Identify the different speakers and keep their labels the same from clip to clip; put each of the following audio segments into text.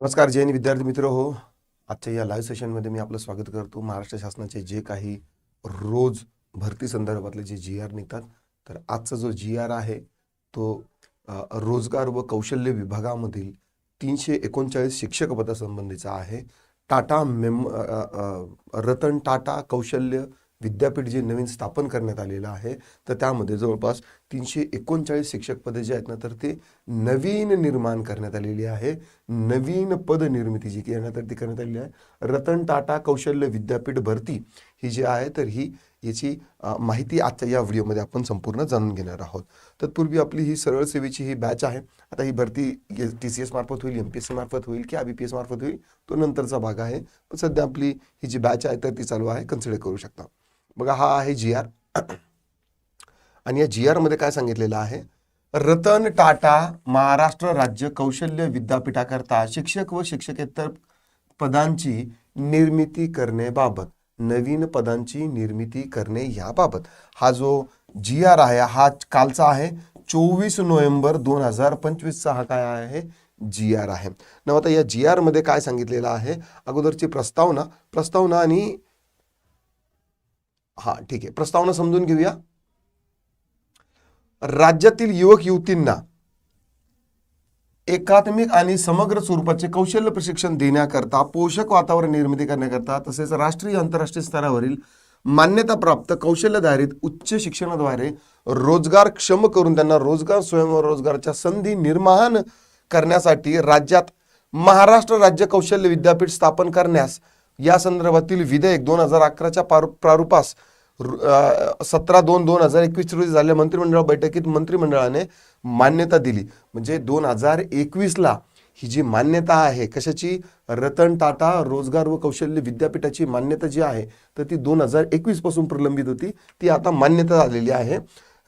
Speaker 1: नमस्कार जैन विद्यार्थी मित्र. हो आजच्या या लाईव्ह सेशनमध्ये मी आपलं स्वागत करतो. महाराष्ट्र शासनाचे जे काही रोज भरती संदर्भातले जे जी आर निघतात तर आजचा जो जी आर आहे तो रोजगार व कौशल्य विभागामधील तीनशे एकोणचाळीस शिक्षक पदासंबंधीचा आहे. टाटा मेम रतन टाटा कौशल्य विद्यापीठ जे नवीन स्थापन करण्यात आलेलं आहे तर त्यामध्ये जवळपास तीनशे एकोणचाळीस शिक्षक पदे जे आहेत ना तर ते नवीन निर्माण करण्यात आलेली आहे. नवीन पद निर्मिती जी करण्यात ती करण्यात आलेली आहे. रतन टाटा कौशल्य विद्यापीठ भरती ही जी आहे तर ही याची माहिती आजच्या या व्हिडिओमध्ये आपण संपूर्ण जाणून घेणार आहोत. तत्पूर्वी आपली ही सरळ सेवेची ही बॅच आहे. आता ही भरती टी सी एस मार्फत होईल एम पी एस सी मार्फत होईल की आय बी पी एस मार्फत होईल तो नंतरचा भाग आहे. पण सध्या आपली ही जी बॅच आहे तर ती चालू आहे. कन्सिडर करू शकता. बघा हा आहे जी आर आणि या जी आरमध्ये काय सांगितलेलं आहे? रतन टाटा महाराष्ट्र राज्य कौशल्य विद्यापीठाकरता शिक्षक व शिक्षकेतर पदांची निर्मिती करण्याबाबत नवीन पदांची निर्मिती करणे याबाबत हा जो जी आर आहे हा कालचा आहे. चोवीस नोव्हेंबर दोन हजार पंचवीसचा हा काय आहे? जी आर आहे. न आता या जी आरमध्ये काय सांगितलेलं आहे? अगोदरची प्रस्तावना प्रस्तावना आणि हा ठीक आहे. प्रस्तावना समजून घेऊया. राज्यातील युवक युवतींना एकात्मिक आणि समग्र स्वरूपाचे कौशल्य प्रशिक्षण देण्याकरता पोषक वातावरण निर्मिती करण्याकरता तसेच राष्ट्रीय आंतरराष्ट्रीय स्तरावरील मान्यताप्राप्त कौशल्यधारित उच्च शिक्षणाद्वारे रोजगार क्षम करून त्यांना रोजगार स्वयंरोजगाराच्या संधी निर्माण करण्यासाठी राज्यात महाराष्ट्र राज्य कौशल्य विद्यापीठ स्थापन करण्यास या संदर्भातील विधेयक दोन हजार अकराच्या प्रारूपास सतरा दोन दोन हजार एकवीस रोजी झालेल्या मंत्रिमंडळ बैठकीत मंत्रिमंडळाने मान्यता दिली. म्हणजे दोन हजार एकवीसला ही जी मान्यता आहे कशाची? रतन टाटा रोजगार व कौशल्य विद्यापीठाची मान्यता जी आहे तर ती दोन हजार एकवीसपासून प्रलंबित होती. ती आता मान्यता झालेली आहे.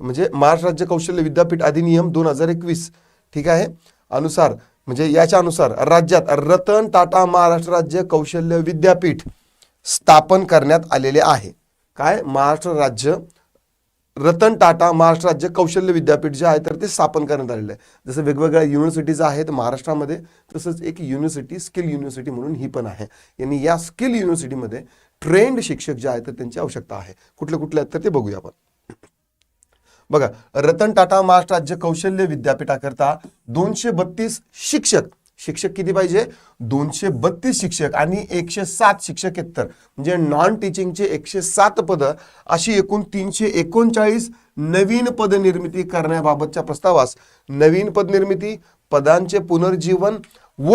Speaker 1: म्हणजे महाराष्ट्र राज्य कौशल्य विद्यापीठ अधिनियम दोन हजार एकवीस ठीक आहे? अनुसार म्हणजे याच्यानुसार राज्यात रतन टाटा महाराष्ट्र राज्य कौशल्य विद्यापीठ स्थापन करण्यात आलेले आहे. काय? महाराष्ट्र राज्य रतन टाटा महाराष्ट्र राज्य कौशल्य विद्यापीठ जे आहे तर ते स्थापन करण्यात आलेलं आहे. जसं वेगवेगळ्या युनिव्हर्सिटीज आहेत महाराष्ट्रामध्ये तसंच एक युनिव्हर्सिटी स्किल युनिव्हर्सिटी म्हणून ही पण आहे. यांनी या स्किल युनिव्हर्सिटीमध्ये ट्रेंड शिक्षक जे आहेत तर त्यांची आवश्यकता आहे. कुठले कुठले आहेत तर ते बघूया आपण. बघा रतन टाटा महाराष्ट्र राज्य कौशल्य विद्यापीठाकरता दोनशे बत्तीस शिक्षक शिक्षक किती पाहिजे? दोनशे बत्तीस शिक्षक आणि एकशे सात शिक्षकेतर म्हणजे नॉन टीचिंगचे एकशे सात पदं अशी एकूण तीनशे एकोणचाळीस नवीन पद निर्मिती करण्याबाबतच्या प्रस्तावास नवीन पद निर्मिती पदांचे पुनर्जीवन व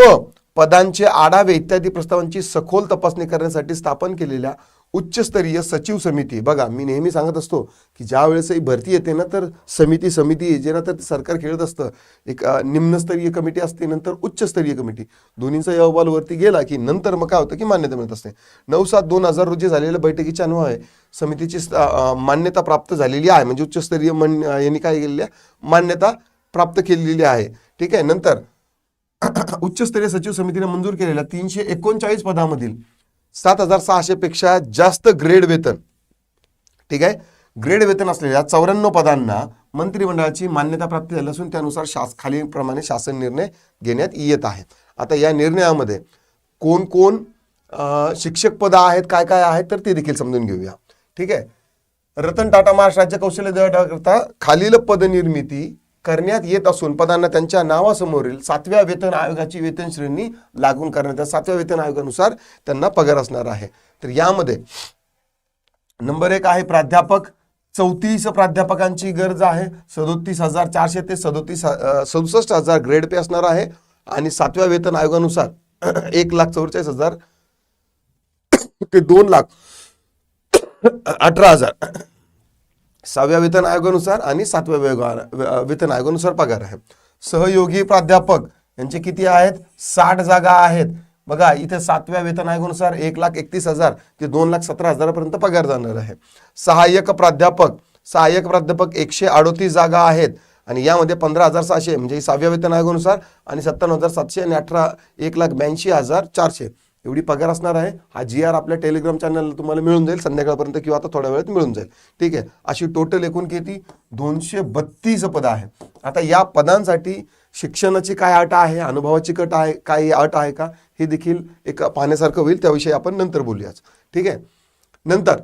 Speaker 1: पदांचे आढावे इत्यादी प्रस्तावांची सखोल तपासणी करण्यासाठी स्थापन केलेल्या उच्चस्तरीय सचिव समिती. बघा मी नेहमी सांगत असतो की ज्या वेळेस ही भरती येते ना तर समिती समिती जे ना तर सरकार खेळत असतं. एक निम्नस्तरीय कमिटी असते नंतर उच्चस्तरीय कमिटी. दोन्हीचा अहवाल वरती गेला की नंतर मग काय होतं की मान्यता मिळत असते. नऊ सात दोन हजार रोजी झालेल्या बैठकीच्या आहे समितीची मान्यता प्राप्त झालेली आहे. म्हणजे उच्चस्तरीय मन यांनी काय केलेली आहे मान्यता प्राप्त केलेली आहे. ठीक आहे नंतर उच्चस्तरीय सचिव समितीने मंजूर केलेल्या तीनशे एकोणचाळीस पदामधील सात हजार सहाशेपेक्षा जास्त ग्रेड वेतन. ठीक आहे? ग्रेड वेतन असलेल्या चौऱ्याण्णव पदांना मंत्रिमंडळाची मान्यता प्राप्त झाली असून त्यानुसार शास खालीलप्रमाणे शासन निर्णय घेण्यात येत आहे. आता या निर्णयामध्ये कोण कोण शिक्षक पदं आहेत काय काय आहेत तर ते देखील समजून घेऊया. ठीक आहे? रतन टाटा महाराष्ट्र राज्य कौशल्य करता खालील पदनिर्मिती करण्यात येत असून पदांना त्यांच्या नावासमोरील सातव्या वेतन आयोगाची वेतन श्रेणी लागू करण्यात सातव्या वेतन आयोगानुसार त्यांना पगार असणार आहे. तर यामध्ये नंबर एक आहे प्राध्यापक. चौतीस प्राध्यापकांची गरज आहे. सदोतीस हजार चारशे ते सदोतीस सदुसष्ट हजार ग्रेड पे असणार आहे. आणि सातव्या वेतन आयोगानुसार एक लाख चौवेचाळीस हजार ते दोन लाख अठरा हजार सहाव्या वेतन आयोगानुसार आणि सातव्या वेतन आयोगानुसार पगार आहे. सहयोगी प्राध्यापक यांचे किती आहेत? साठ जागा आहेत. बघा इथे सातव्या वेतन आयोगानुसार एक लाख एकतीस हजार ते दोन लाख सतरा हजारापर्यंत पगार जाणार आहे. सहाय्यक प्राध्यापक सहाय्यक प्राध्यापक एकशे अडोतीस जागा आहेत आणि यामध्ये पंधरा हजार सहाशे म्हणजे सहाव्या वेतन आयोगानुसार आणि सत्त्याण्णव हजार सातशे आणि अठरा एक लाख ब्याऐंशी हजार चारशे. एवढी पगार असणार आहे. हा जी आर आपल्या टेलिग्राम चॅनलला तुम्हाला मिळून जाईल संध्याकाळपर्यंत किंवा आता थोड्या वेळात मिळून जाईल. ठीक आहे? अशी टोटल एकूण किती? दोनशे बत्तीस पदं आहे आता या पदांसाठी शिक्षणाची काय अट आहे? अनुभवाची कट आहे? काय अट आहे का? हे देखील एक पाहण्यासारखं होईल. त्याविषयी आपण नंतर बोलूयाच ठीक आहे? नंतर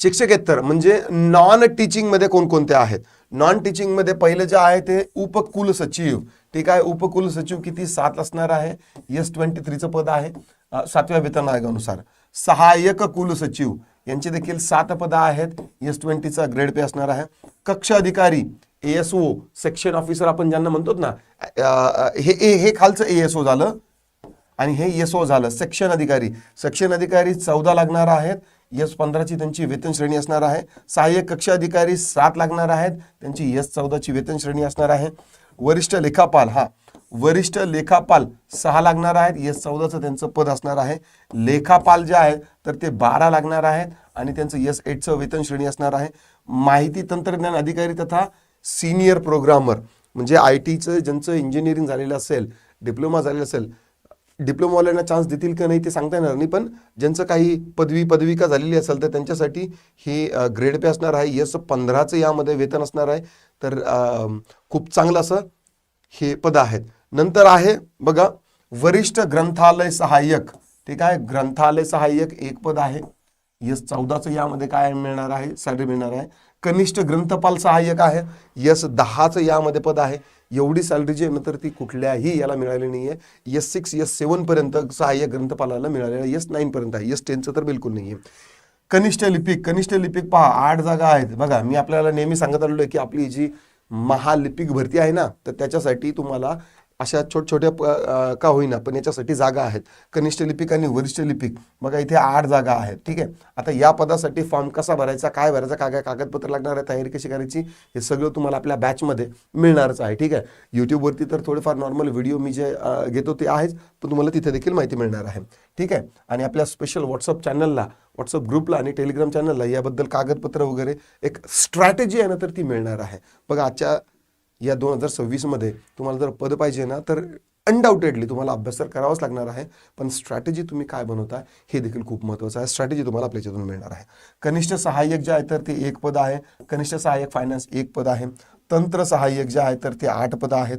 Speaker 1: शिक्षकेतर म्हणजे नॉन टीचिंगमध्ये कोणकोणते आहेत? नॉन टीचिंगमध्ये पहिलं जे आहे ते उपकुलसचिव. ठीक आहे उपकुलसचिव किती? सात असणार आहे. एस ट्वेंटी थ्रीचं पद आहे. सातव्या वेतन आयोगानुसार. सहाय्यक कुलसचिव यांचे देखील सात पदं आहेत. एस ट्वेंटीचा ग्रेड पे असणार आहे. कक्ष अधिकारी A S O section officer आपण ज्यांना म्हणतो ना हे ए हे खालचं ए एस ओ झालं. आणि हे एस ओ झालं. सेक्शन अधिकारी. सेक्शन अधिकारी चौदा लागणार आहेत. एस पंधराची त्यांची वेतन श्रेणी असणार आहे. सहाय्यक कक्ष अधिकारी सात लागणार आहेत. त्यांची एस चौदाची वेतन श्रेणी असणार आहे. वरिष्ठ लेखापाल हा. वरिष्ठ लेखापाल सहा लागणार आहेत. एस चौदाचं त्यांचं पद असणार आहे. लेखापाल जे आहेत तर ते बारा लागणार आहेत आणि त्यांचं एस एटचं वेतन श्रेणी असणार आहे. माहिती तंत्रज्ञान अधिकारी तथा सिनियर प्रोग्रामर म्हणजे आय टीचं ज्यांचं इंजिनिअरिंग झालेलं असेल डिप्लोमा झालेलं असेल डिप्लोमावाल्यांना चान्स देतील का नाही ते सांगता येणार नाही पण ज्यांचं काही पदवी पदविका झालेली असेल तर त्यांच्यासाठी हे ग्रेड पे असणार आहे. यस पंधराचं यामध्ये वेतन असणार आहे. तर खूप चांगलं असं हे पद आहेत. नंतर आहे बघा वरिष्ठ ग्रंथालय सहाय्यक. ठीक आहे ग्रंथालय सहाय्यक एक पद आहे. यस चौदाचं यामध्ये काय मिळणार आहे? सॅलरी मिळणार आहे. कनिष्ठ ग्रंथपाल सहाय्यक आहे. यस दहाचं यामध्ये पद आहे. एवढी सॅलरी जी आहे ना तर ती कुठल्याही याला मिळाली नाही आहे यस सिक्स यस सेवनपर्यंत सहाय्यक ग्रंथपालाला मिळालेलं यस नाईनपर्यंत आहे. यस टेनचं तर बिलकुल नाही आहे कनिष्ठ लिपिक कनिष्ठ लिपिक पहा आठ जागा आहेत. बघा मी आपल्याला नेहमी सांगत आलेलो आहे की आपली जी महालिपिक भरती आहे ना तर त्याच्यासाठी तुम्हाला अशा छोट छोट्या प- का होईना पण याच्यासाठी जागा आहेत. कनिष्ठ लिपिक आणि वरिष्ठ लिपिक. बघा इथे आठ जागा आहेत ठीक आहे? आता या पदासाठी फॉर्म कसा भरायचा काय भरायचा काय काय कागदपत्र लागणार आहे तयारी कशी करायची हे सगळं तुम्हाला आपल्या बॅचमध्ये मिळणारच आहे ठीक आहे? यूट्यूबवरती तर थोडेफार नॉर्मल व्हिडिओ मी जे घेतो ते आहेच पण तुम्हाला तिथे देखील माहिती मिळणार आहे ठीक आहे? आणि आपल्या स्पेशल व्हॉट्सअप चॅनलला व्हॉट्सअप ग्रुपला आणि टेलिग्राम चॅनलला याबद्दल कागदपत्र वगैरे एक स्ट्रॅटेजी आहे ना तर ती मिळणार आहे. बघा आजच्या या दोन हजार सव्वीसमध्ये तुम्हाला जर पद पाहिजे ना तर अनडाऊटेडली तुम्हाला अभ्यास तर करावाच लागणार आहे. पण स्ट्रॅटेजी तुम्ही काय बनवता हे देखील खूप महत्त्वाचं आहे. स्ट्रॅटेजी तुम्हाला आपल्या याच्यातून मिळणार आहे. कनिष्ठ सहाय्यक जे आहे तर ते एक पद आहे. कनिष्ठ सहाय्यक फायनान्स एक पद आहे. तंत्र सहाय्यक जे आहे तर ते आठ पदं आहेत.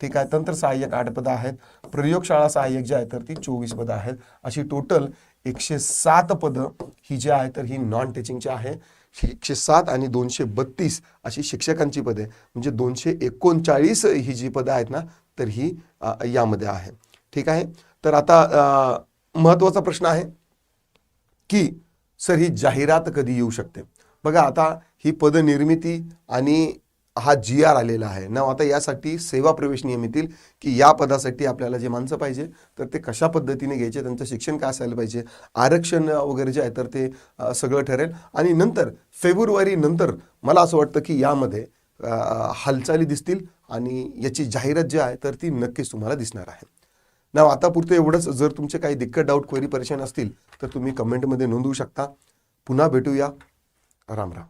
Speaker 1: ठीक आहे? तंत्र सहाय्यक आठ पदं आहेत. प्रयोगशाळा सहाय्यक जे आहे तर ती चोवीस पदं आहेत. अशी टोटल एकशे सात पदं ही जी आहे तर ही नॉन टीचिंगची आहे. एकशे सात आणि दोनशे बत्तीस अशी शिक्षकांची पदे. म्हणजे दोनशे एकोणचाळीस ही जी पदं आहेत ना तर ही यामध्ये आहे. ठीक आहे? तर आता महत्त्वाचा प्रश्न आहे की सर ही जाहिरात कधी येऊ शकते? बघा आता ही पदनिर्मिती आणि हा जी आर आलेला आहे. ना आता यासाठी सेवा प्रवेश नियम येतील की या पदासाठी आपल्याला जे माणसं पाहिजे तर ते कशा पद्धतीने घ्यायचे त्यांचं शिक्षण काय असायला पाहिजे आरक्षण वगैरे जे आहे तर ते सगळं ठरेल. आणि नंतर फेब्रुवारी नंतर मला असं वाटतं की यामध्ये हालचाली दिसतील आणि याची जाहिरात जी आहे तर ती नक्कीच तुम्हाला दिसणार आहे. ना आता पुरतं एवढंच. जर तुमचे काही दिक्कत डाऊट क्वेरी परेशान असतील तर तुम्ही कमेंटमध्ये नोंदवू शकता. पुन्हा भेटूया. राम राम.